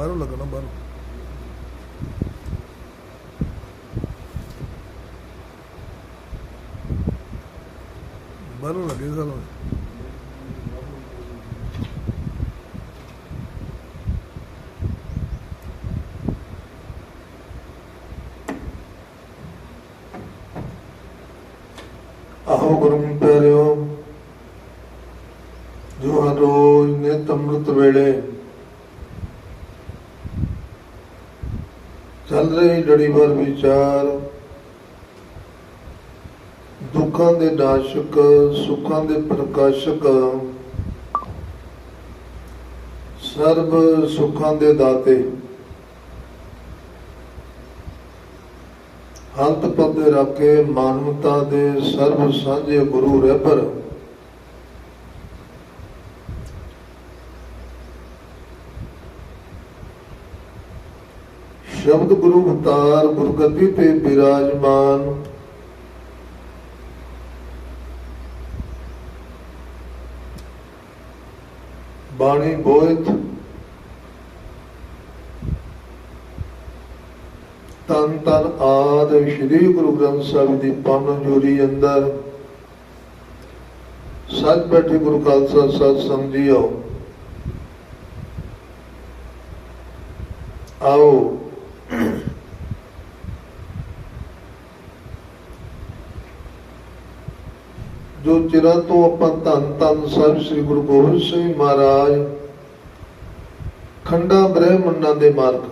ਬਾਹਰੋਂ ਲੱਗਣਾ ਬਾਹਰੋਂ ਬਾਹਰੋਂ ਲੱਗੇ ਸਾਨੂੰ ਆਹੋ ਗੁਰੂ ਪਿਆਰਿਓ ਜੋ ਹਰ ਰੋਜ਼ ਨਿਤ ਅੰਮ੍ਰਿਤ ਵੇਲੇ ਚੱਲ ਰਹੀ ਲੜੀਵਾਰ ਵਿਚਾਰ। ਦੁੱਖਾਂ ਦੇ ਨਾਸ਼ਕ, ਸੁੱਖਾਂ ਦੇ ਪ੍ਰਕਾਸ਼ਕ। ਸਰਬ ਸੁੱਖਾਂ ਦੇ ਦਾਤੇ। ਹੰਤ ਪਦ ਰੱਖੇ ਮਾਨਵਤਾ ਦੇ ਸਰਬ ਸਾਂਝੇ ਗੁਰੂ ਰਹਿਬਰ ਸ਼ਬਦ ਗੁਰੂ ਅਵਤਾਰ ਗੁਰਗੱਦੀ ਤੇ ਬਿਰਾਜਮਾਨ। ਬਾਣੀ ਬੋਇਤ। ਤਨ ਤਨ ਆਦ ਸ੍ਰੀ ਗੁਰੂ ਗ੍ਰੰਥ ਸਾਹਿਬ ਦੀ ਪੰਨ ਜੋਰੀ ਅੰਦਰ। ਸੱਚ ਬੈਠੇ ਗੁਰੂ ਖਾਲਸਾ ਸਤ ਸੰਗੀਓ ਆਓ। ਜੋ ਚਿਰਾਂ ਤੋਂ ਆਪਾਂ ਧੰਨ ਧੰਨ ਸਾਹਿਬ ਸ੍ਰੀ ਗੁਰੂ ਗੋਬਿੰਦ ਸਿੰਘ ਮਹਾਰਾਜ ਖੰਡਾ ਬ੍ਰਹਮੰਡਾਂ ਦੇ ਮਾਰਗ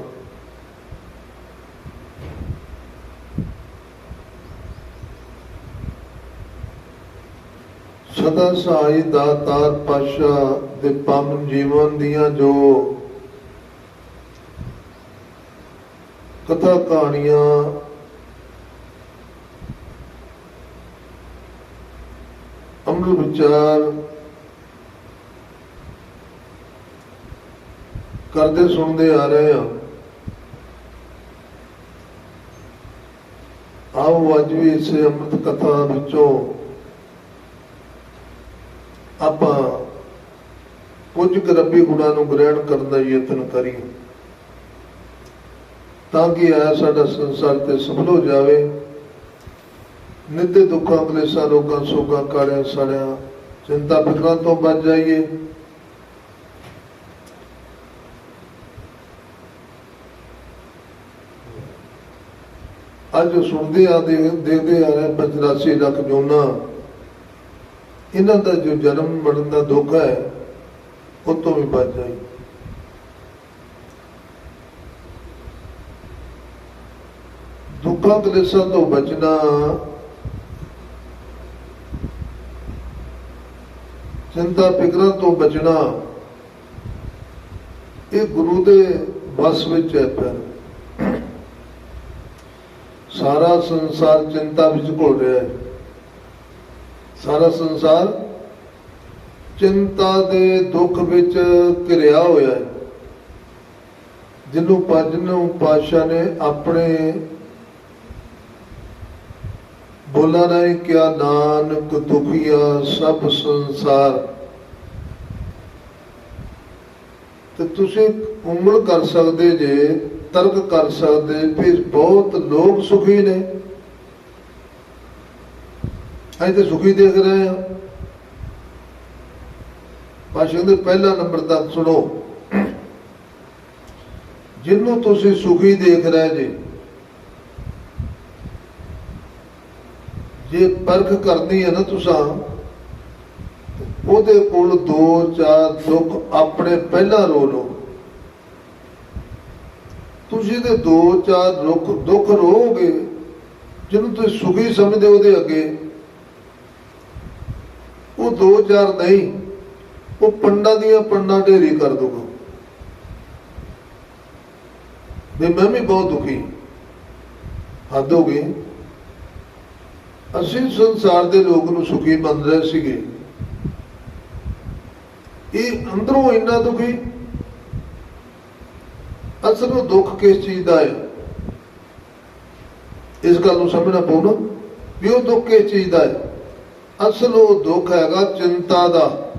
ਸਦਾ ਸਹਾਈ ਦਾਤਾਰ ਪਾਸ਼ਾ ਦੇ ਪਾਵਨ ਜੀਵਨ ਦੀਆਂ ਜੋ ਕਥਾ ਕਹਾਣੀਆਂ ਅੰਮ੍ਰਿਤ ਵਿਚਾਰ ਕਰਦੇ ਸੁਣਦੇ ਆ ਰਹੇ ਹਾਂ। ਆਓ ਅੱਜ ਵੀ ਇਸ ਅੰਮ੍ਰਿਤ ਕਥਾ ਵਿੱਚੋਂ ਆਪਾਂ ਕੁਝ ਕੁ ਰੱਬੀ ਗੁਣਾਂ ਨੂੰ ਗ੍ਰਹਿਣ ਕਰਨ ਦਾ ਯਤਨ ਕਰੀਏ। ਤਾਂ ਕਿ ਆਇਆ ਸਾਡਾ ਸੰਸਾਰ ਤੇ ਸਫਲ ਹੋ ਜਾਵੇ। ਨਿੱਤੇ ਦੁੱਖਾਂ, ਕਲੇਸ਼ਾਂ, ਰੋਗਾਂ, ਸੋਗਾਂ ਕਾਲਿਆਂ ਸੜਿਆਂ ਚਿੰਤਾ, ਫਿਕਰਾਂ ਤੋਂ ਬਚ ਜਾਈਏ। ਅੱਜ ਸੁਣਦੇ ਆ ਦੇਖਦੇ ਆ ਰਹੇ 85 ਲੱਖ ਜੋਨਾ। ਇਹਨਾਂ ਦਾ ਜੋ ਜਨਮ ਮਰਨ ਦਾ ਦੁੱਖ ਹੈ, ਉਹ ਤੋਂ ਵੀ ਬਚ ਜਾਈਏ। ਦੁੱਖਾਂ ਕਲੇਸ਼ਾਂ ਤੋਂ ਬਚਣਾ। ਚਿੰਤਾ ਫਿਕਰਾਂ ਤੋਂ ਬਚਣਾ। ਇਹ ਗੁਰੂ ਦੇ ਵਸ ਵਿੱਚ ਹੈ ਪਰ ਸਾਰਾ ਸੰਸਾਰ ਚਿੰਤਾ ਵਿੱਚ ਘੁਲ ਰਿਹਾ ਹੈ। ਸਾਰਾ ਸੰਸਾਰ ਚਿੰਤਾ ਦੇ ਦੁੱਖ ਵਿੱਚ ਘਿਰਿਆ ਹੋਇਆ ਹੈ। ਜਿਹਨੂੰ ਪੰਜਨੋਂ ਪਾਸ਼ਾ ਨੇ ਆਪਣੇ ਬੋਲਾ ਨਹੀਂ ਕਿਆ ਨਾਨਕ ਦੁਖੀਆ ਸਭ ਸੰਸਾਰ। ਤੇ ਤੁਸੀਂ ਉਮਲ ਕਰ ਸਕਦੇ ਜੇ, ਤਰਕ ਕਰ ਸਕਦੇ ਵੀ ਬਹੁਤ ਲੋਕ ਸੁਖੀ ਨੇ। ਅਸੀਂ ਤੇ ਸੁਖੀ ਦੇਖ ਰਹੇ ਹਾਂ। ਪਾਸ਼ਾ ਦੇ ਪਹਿਲਾ ਨੰਬਰ ਤੱਕ ਸੁਣੋ। ਜਿਹਨੂੰ ਤੁਸੀਂ ਸੁਖੀ ਦੇਖ ਰਹੇ ਜੇ ਜੇ ਪਰਖ ਕਰਨੀ ਹੈ ਨਾ ਤੁਸੀਂ, ਉਹਦੇ ਕੋਲ ਦੋ ਚਾਰ ਦੁੱਖ ਆਪਣੇ ਪਹਿਲਾਂ ਰੋ ਲਓ। ਤੁਸੀਂ ਤੇ ਦੋ ਚਾਰ ਦੁੱਖ ਦੁੱਖ ਰੋਗੇ ਜਿਹਨੂੰ ਤੁਸੀਂ ਸੁਖੀ ਸਮਝਦੇ ਉਹਦੇ ਅੱਗੇ। ਉਹ ਦੋ ਚਾਰ ਨਹੀਂ, ਉਹ ਪੰਡਾਂ ਦੀਆਂ ਪੰਡਾਂ ਢੇਰੀ ਕਰ ਦੂਗਾ ਵੀ ਮੈਂ ਵੀ ਬਹੁਤ ਦੁਖੀ। ਹੱਦ ਹੋ ਗਈ। ਅਸੀਂ ਸੰਸਾਰ ਦੇ ਲੋਕ ਨੂੰ ਸੁਖੀ ਮੰਨ ਰਹੇ ਸੀਗੇ। ਇਹ ਅੰਦਰੋਂ ਇੰਨਾ ਦੁਖੀ, ਅਸਲ ਨੂੰ ਦੁੱਖ ਕਿਸ ਚੀਜ਼ ਦਾ ਹੈ? ਇਸ ਗੱਲ ਨੂੰ ਸਮਝਣਾ ਪਊਗਾ ਵੀ ਉਹ ਦੁੱਖ ਕਿਸ ਚੀਜ਼ ਦਾ ਹੈ? ਅਸਲ ਉਹ ਦੁੱਖ ਹੈਗਾ ਚਿੰਤਾ ਦਾ।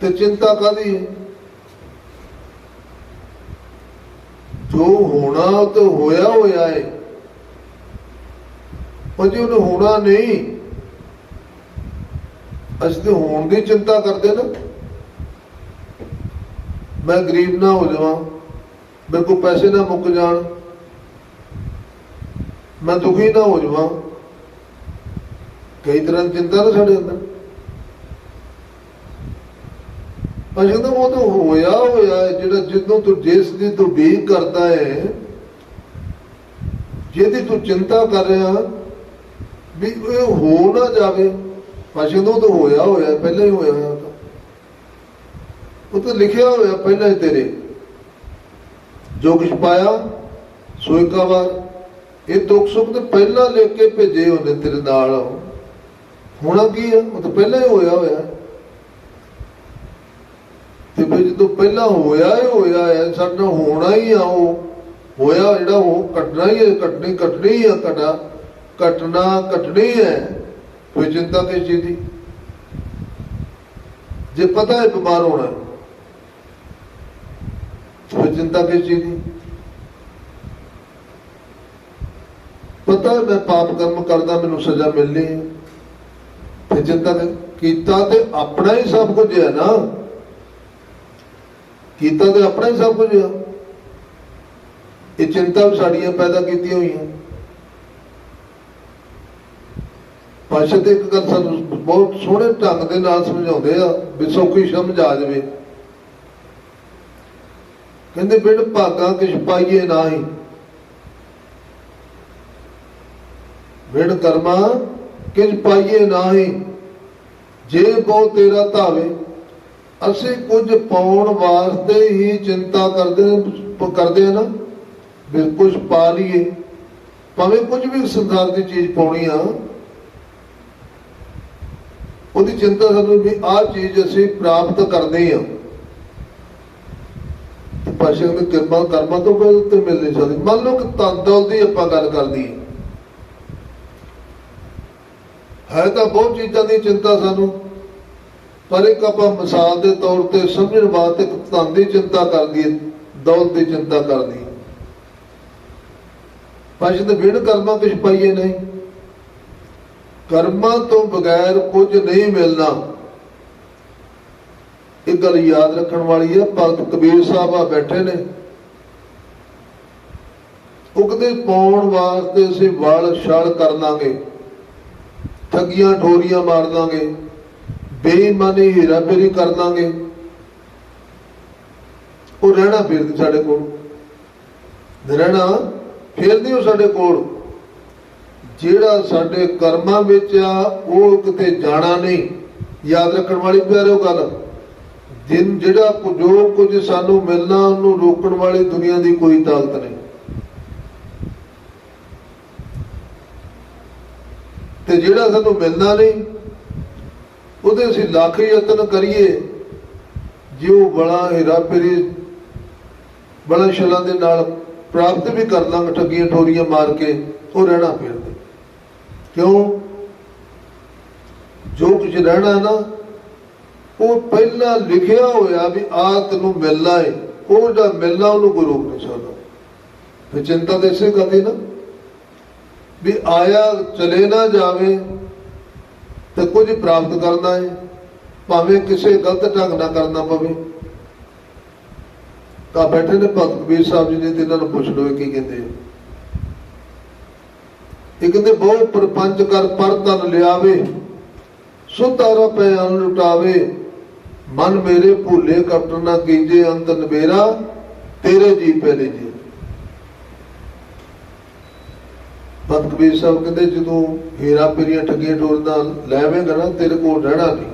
ਤੇ ਚਿੰਤਾ ਕਾਦੀ ਹੈ? ਜੋ ਹੋਣਾ ਤੇ ਹੋਇਆ ਹੋਇਆ ਹੈ। ਪਰ ਜੇ ਉਹਨੂੰ ਹੋਣਾ ਨਹੀਂ। ਅਸੀਂ ਤੇ ਹੋਣ ਦੀ ਚਿੰਤਾ ਕਰਦੇ ਨਾ। ਮੈਂ ਗਰੀਬ ਨਾ ਹੋ ਜਾਵਾਂ। ਮੇਰੇ ਕੋਲ ਪੈਸੇ ਨਾ ਮੁੱਕ ਜਾਣ। ਮੈਂ ਦੁਖੀ ਨਾ ਹੋ ਜਾਵਾਂ। ਕਈ ਤਰ੍ਹਾਂ ਦੀ ਚਿੰਤਾ ਨਾ ਸਾਡੇ ਅੰਦਰ। ਪਰ ਜਦੋਂ ਉਹ ਤਾਂ ਹੋਇਆ ਹੋਇਆ ਜਿਹੜਾ ਜਦੋਂ ਤੂੰ ਜਿਸ ਦੀ ਤੂੰ ਡੀਲ ਕਰਦਾ ਹੈ, ਜਿਹਦੀ ਤੂੰ ਚਿੰਤਾ ਕਰ ਰਿਹਾ ਵੀ ਇਹ ਹੋ ਨਾ ਜਾਵੇ। ਪਰ ਜਦੋਂ ਤਾਂ ਹੋਇਆ ਹੋਇਆ, ਪਹਿਲਾਂ ਹੀ ਹੋਇਆ ਹੋਇਆ ਉਹ ਤਾਂ ਲਿਖਿਆ ਹੋਇਆ ਪਹਿਲਾਂ ਹੀ ਤੇਰੇ। ਜੋ ਕੁਛ ਪਾਇਆ ਸੋ ਇੱਕ ਵਾਰ ਇਹ ਦੁੱਖ ਸੁੱਖ ਤੇ ਪਹਿਲਾਂ ਲਿਖ ਕੇ ਭੇਜੇ ਉਹਨੇ ਤੇਰੇ ਨਾਲ। ਹੋਣਾ ਕੀ ਹੈ ਉਹ ਤਾਂ ਪਹਿਲਾਂ ਹੀ ਹੋਇਆ ਹੋਇਆ। ਤੇ ਫਿਰ ਜਦੋਂ ਪਹਿਲਾਂ ਹੋਇਆ ਹੀ ਹੋਇਆ ਹੈ, ਸਾਡਾ ਹੋਣਾ ਹੀ ਆ ਉਹ। ਹੋਇਆ ਜਿਹੜਾ ਉਹ ਕੱਟਣਾ ਹੀ ਹੈ ਕੱਟਣੀ ਕੱਟਣੀ ਆ ਕਟਾ ਘਟਨਾ ਘਟਣੀ ਹੈ ਕੋਈ ਚਿੰਤਾ ਕਿਸ ਚੀਜ਼ ਦੀ ਜੇ ਪਤਾ ਹੈ ਬਿਮਾਰ ਹੋਣਾ ਹੈ, ਫਿਰ ਚਿੰਤਾ ਕਿਸ ਚੀਜ਼ ਦੀ ਪਤਾ ਮੈਂ ਪਾਪ ਕਰਮ ਕਰਦਾ ਮੈਨੂੰ ਸਜ਼ਾ ਮਿਲਣੀ ਹੈ। ਤੇ ਚਿੰਤਾ ਕੀਤਾ ਤੇ ਆਪਣਾ ਹੀ ਸਭ ਕੁਝ ਹੈ ਨਾ। ਕੀਤਾ ਤੇ ਆਪਣਾ ਹੀ ਸਭ ਕੁਝ ਆ ਇਹ ਚਿੰਤਾ ਵੀ ਸਾਡੀਆਂ ਪੈਦਾ ਕੀਤੀਆਂ ਹੋਈਆਂ। ਪਾਸ਼ਾ ਤੇ ਇੱਕ ਗੱਲ ਸਾਨੂੰ ਬਹੁਤ ਸੋਹਣੇ ਢੰਗ ਦੇ ਨਾਲ ਸਮਝਾਉਂਦੇ ਆ ਵੀ ਸੌਖੀ ਸਮਝ ਆ ਜਾਵੇ। ਕਹਿੰਦੇ, ਬਿਨ ਭਾਗਾ ਕਿਛ ਪਾਈਏ ਨਾਹੀ। ਬਿਨ ਕਰਮਾ ਕਿਛ ਪਾਈਏ ਨਾਹੀ। ਜੇ ਬਹੁ ਤੇਰਾ ਧਾਵੇ, ਅਸੀਂ ਕੁਝ ਪਾਉਣ ਵਾਸਤੇ ਹੀ ਚਿੰਤਾ ਕਰਦੇ ਕਰਦੇ ਆ ਨਾ। ਵੀ ਕੁਝ ਪਾ ਲਈਏ। ਭਾਵੇਂ ਕੁਝ ਵੀ ਸੰਸਾਰ ਦੀ ਚੀਜ਼ ਪਾਉਣੀ ਆ ਉਹਦੀ ਚਿੰਤਾ ਸਾਨੂੰ ਵੀ ਆਹ ਚੀਜ਼ ਅਸੀਂ ਪ੍ਰਾਪਤ ਕਰਦੇ ਆ। ਪਾਸ਼ਾ ਦੀ ਕਿਰਪਾ ਕਰਮਾਂ ਤੋਂ ਕੋਈ ਉੱਤੇ ਮਿਲ ਨਹੀਂ ਸਕਦੀ। ਮੰਨ ਲਓ ਕਿ ਤੰਦਲ ਦੀ ਆਪਾਂ ਗੱਲ ਕਰਦੀ ਹੈ ਤਾਂ ਬਹੁਤ ਚੀਜ਼ਾਂ ਦੀ ਚਿੰਤਾ ਸਾਨੂੰ, ਪਰ ਇੱਕ ਆਪਾਂ ਮਿਸਾਲ ਦੇ ਤੌਰ ਤੇ ਸਮਝਣ ਵਾਸਤੇ ਇੱਕ ਧਨ ਦੀ ਚਿੰਤਾ ਕਰਦੀ ਹੈ ਦੌਲਤ ਦੀ ਚਿੰਤਾ ਕਰਦੀ ਹੈ ਪਾਸ਼ਾ ਦੇ ਵਿਣ ਕਰਮਾ ਕੁਛ ਪਾਈਏ ਨਹੀਂ। ਕਰਮਾਂ ਤੋਂ ਬਗੈਰ ਕੁਝ ਨਹੀਂ ਮਿਲਣਾ। ਇਹ ਗੱਲ ਯਾਦ ਰੱਖਣ ਵਾਲੀ ਹੈ ਭਗਤ ਕਬੀਰ ਸਾਹਿਬ ਆ ਬੈਠੇ ਨੇ। ਉਗਦੇ ਪਾਉਣ ਵਾਸਤੇ ਅਸੀਂ ਵਲ ਛਲ ਕਰ ਲਾਂਗੇ, ਠੱਗੀਆਂ ਠੋਰੀਆਂ ਮਾਰ ਦਾਂਗੇ ਬੇਈਮਾਨੀ ਹੀਰਾਫੇਰੀ ਕਰ ਲਾਂਗੇ। ਉਹ ਰਹਿਣਾ ਫਿਰ ਸਾਡੇ ਕੋਲ। ਰਹਿਣਾ, ਫਿਰ ਨਹੀਂ ਉਹ ਸਾਡੇ ਕੋਲ। ਜਿਹੜਾ ਸਾਡੇ ਕਰਮਾਂ ਵਿੱਚ ਆ, ਉਹ ਕਿਤੇ ਜਾਣਾ ਨਹੀਂ। ਯਾਦ ਰੱਖਣ ਵਾਲੀ ਪਿਆਰਿਓ ਗੱਲ, ਦਿਨ ਜਿਹੜਾ ਜੋ ਕੁਝ ਸਾਨੂੰ ਮਿਲਣਾ, ਉਹਨੂੰ ਰੋਕਣ ਵਾਲੀ ਦੁਨੀਆ ਦੀ ਕੋਈ ਤਾਕਤ ਨਹੀਂ। ਤੇ ਜਿਹੜਾ ਸਾਨੂੰ ਮਿਲਣਾ ਨਹੀਂ, ਉਹਦੇ ਅਸੀਂ ਲੱਖ ਯਤਨ ਕਰੀਏ। ਜਿਉ ਬੜਾ ਹੀਰਾ ਫੇਰੀ, ਬੜਾ ਸ਼ਲਾਂ ਦੇ ਨਾਲ ਪ੍ਰਾਪਤ ਵੀ ਕਰ ਲਾਂਗੇ, ਠੱਗੀਆਂ ਠੋਰੀਆਂ ਮਾਰ ਕੇ, ਉਹ ਰਹਿਣਾ ਫਿਰ। ਕਿਉਂ? ਜੋ ਕੁਝ ਰਹਿਣਾ ਨਾ, ਉਹ ਪਹਿਲਾਂ ਲਿਖਿਆ ਹੋਇਆ ਵੀ ਆ ਤੈਨੂੰ ਮਿਲਣਾ ਹੈ ਉਹ ਜਿਹੜਾ ਮਿਲਣਾ ਉਹਨੂੰ ਕੋਈ ਰੋਕ ਨਹੀਂ ਸਕਦਾ। ਤੇ ਚਿੰਤਾ ਤੇ ਇਸੇ ਗੱਲ ਦੀ ਨਾ, ਵੀ ਆਇਆ ਚਲੇ ਨਾ ਜਾਵੇ, ਤੇ ਕੁਝ ਪ੍ਰਾਪਤ ਕਰਨਾ ਹੈ ਭਾਵੇਂ ਕਿਸੇ ਗਲਤ ਢੰਗ ਨਾਲ ਕਰਨਾ ਪਵੇ। ਤਾਂ ਬੈਠੇ ਨੇ ਭਗਤ ਕਬੀਰ ਸਾਹਿਬ ਜੀ ਨੇ ਤੇ ਇਹਨਾਂ ਨੂੰ ਪੁੱਛ ਲਓ ਕੀ ਕਹਿੰਦੇ ਇਹ ਕਹਿੰਦੇ ਬਹੁ ਪਰਪੰਚ ਕਰ ਪਰ ਤਨ ਲਿਆਵੇ ਸੁਤਾਰਾ ਪੈ ਅਨ ਲੁਟਾਵੇ। ਮਨ ਮੇਰੇ ਭੂਲੇ ਕਪਟ ਨਾ ਕੀਜੇ, ਅੰਤ ਨਵੇਰਾ ਤੇਰੇ ਜੀ ਪਹਿਲੇ ਜੀ। ਭਗਤ ਕਬੀਰ ਸਾਹਿਬ ਕਹਿੰਦੇ, ਜਦੋਂ ਹੀਰਾ ਪੇਰੀਆਂ ਠੱਗੀਆਂ ਟੋਰਦਾ ਲੈਵੇਂਗਾ ਨਾ, ਤੇਰੇ ਕੋਲ ਰਹਿਣਾ ਨਹੀਂ।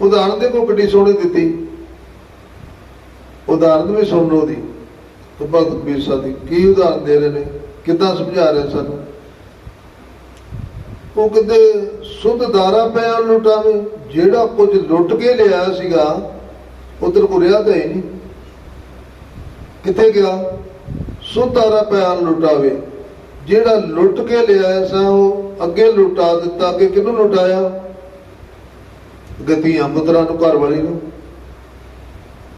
ਉਦਾਹਰਨ ਦੇ ਕੋ ਗੱਡੀ ਸੋਹਣੀ ਦਿੱਤੀ। ਉਦਾਹਰਨ ਵੀ ਸੁਣ ਲਓ ਦੀ ਭਗਤ ਕਬੀਰ ਸਾਹਿਬ ਦੀ ਕੀ ਉਦਾਹਰਨ ਦੇ ਰਹੇ ਨੇ? ਕਿੱਦਾਂ ਸਮਝਾ ਰਿਹਾ ਸਾਨੂੰ? ਉਹ ਕਿਤੇ ਸੁਧ ਦਾਰਾ ਪਿਆ ਲੁਟਾਵੇ ਜਿਹੜਾ ਕੁਝ ਲੁੱਟ ਕੇ ਲਿਆ ਸੀਗਾ, ਉਧਰ ਕੋ ਰਿਹਾ ਤਾਂ ਹੀ ਨਹੀਂ। ਕਿੱਥੇ ਗਿਆ? ਸੁਧ ਦਾਰਾ ਪਿਆ ਲੁਟਾਵੇ ਜਿਹੜਾ ਲੁੱਟ ਕੇ ਲਿਆ ਸਾਂ, ਉਹ ਅੱਗੇ ਲੁਟਾ ਦਿੱਤਾ ਅੱਗੇ ਕਿਹਨੂੰ ਲੁਟਾਇਆ? ਗਤੀਆਂ ਪੁੱਤਰਾਂ ਨੂੰ ਘਰ ਵਾਲੀ ਨੂੰ।